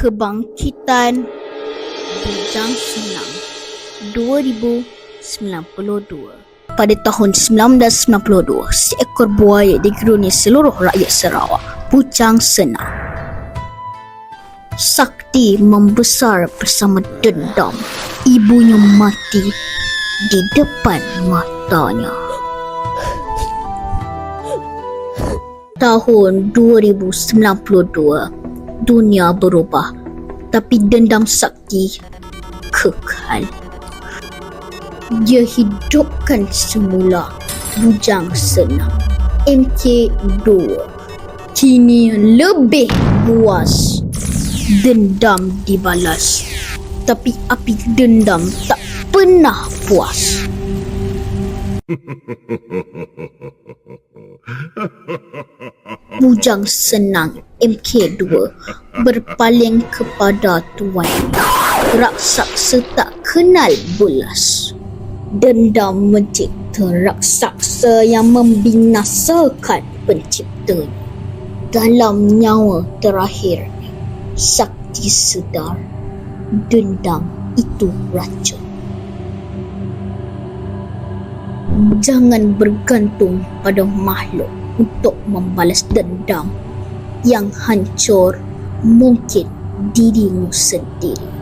Kebangkitan Bujang Senang 2092 Pada tahun 1992, seekor buaya digeruni seluruh rakyat Sarawak. Bujang Senang Sakti membesar bersama dendam. Ibunya mati di depan matanya. Tahun 2092, dunia berubah. Tapi dendam sakti kekal. Dia hidupkan semula bujang senang. MK2 kini lebih puas. Dendam dibalas. Tapi api dendam tak pernah puas. Bujang senang MK2 berpaling kepada tuan raksasa tak kenal bulas. Dendam mencipta raksasa yang membinasakan penciptanya. Dalam nyawa terakhir, sakti sedar dendam itu racun. Jangan bergantung pada makhluk untuk membalas dendam yang hancur mungkin dirimu sendiri.